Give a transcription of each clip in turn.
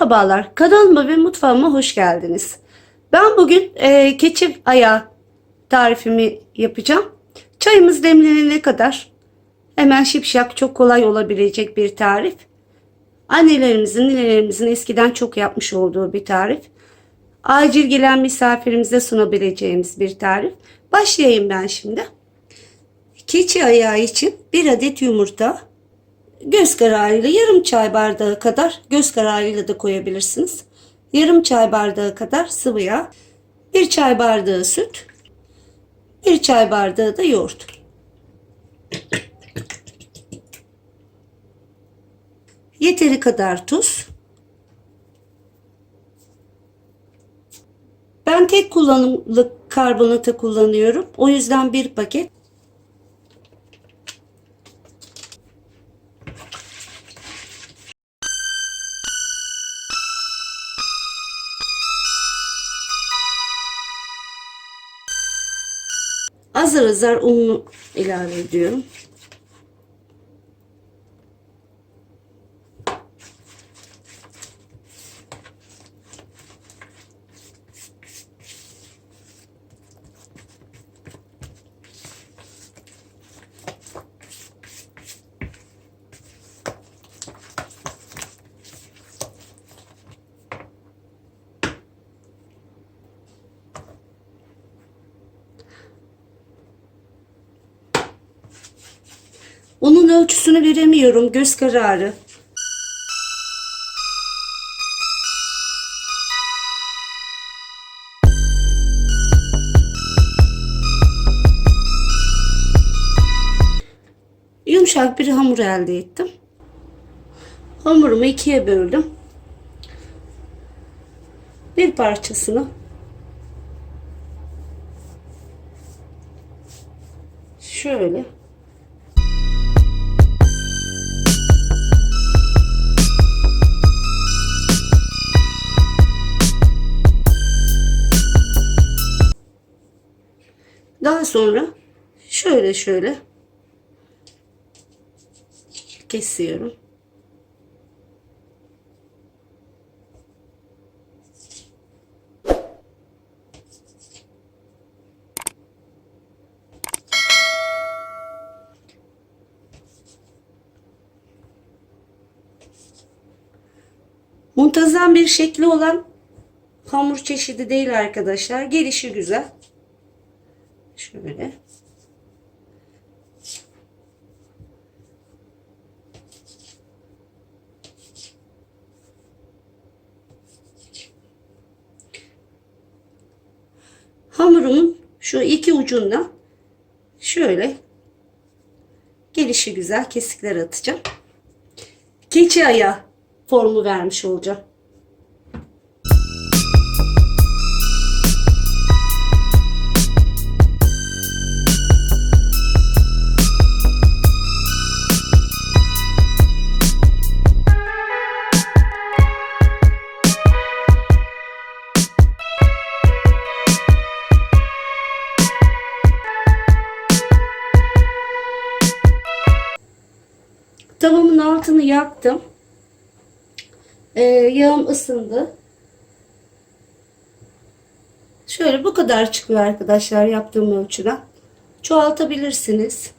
Merhabalar, kanalıma ve mutfağıma hoş geldiniz. Ben bugün e, keçi ayağı tarifimi yapacağım. Çayımız demlenene kadar hemen şipşak çok kolay olabilecek bir tarif. Annelerimizin, ninelerimizin eskiden çok yapmış olduğu bir tarif. Acil gelen misafirimize sunabileceğimiz bir tarif. Başlayayım ben şimdi. Keçi ayağı için bir adet yumurta, göz kararıyla yarım çay bardağı kadar göz kararıyla da koyabilirsiniz. Yarım çay bardağı kadar sıvı yağ, bir çay bardağı süt, bir çay bardağı da yoğurt. Yeteri kadar tuz. Ben tek kullanımlık karbonatı kullanıyorum. O yüzden bir paket azar azar ununu ilave ediyorum. Onun ölçüsünü veremiyorum göz kararı. Yumuşak bir hamur elde ettim. Hamurumu ikiye böldüm. Bir parçasını şöyle Daha sonra şöyle şöyle kesiyorum. Muntazam bir şekli olan hamur çeşidi değil arkadaşlar. Gelişi güzel. Şöyle. Hamurumun şu iki ucundan şöyle gelişi güzel kesikler atacağım. Keçi ayağı formu vermiş olacağım. Tavamın altını yaktım. Ee, yağım ısındı. Şöyle bu kadar çıkıyor arkadaşlar yaptığım ölçüden. Çoğaltabilirsiniz.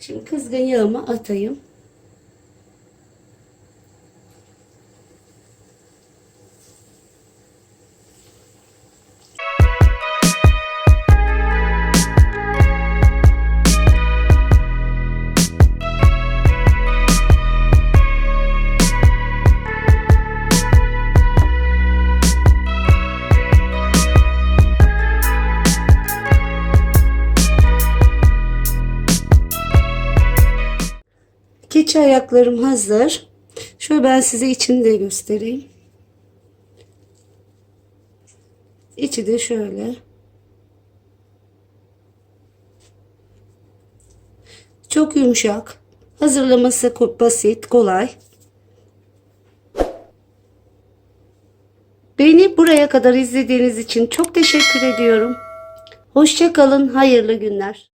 Şimdi kızgın yağımı atayım. Keçi ayaklarım hazır. Şöyle ben size içini de göstereyim. İçi de şöyle. Çok yumuşak. Hazırlaması basit, kolay. Beni buraya kadar izlediğiniz için çok teşekkür ediyorum. Hoşça kalın, hayırlı günler.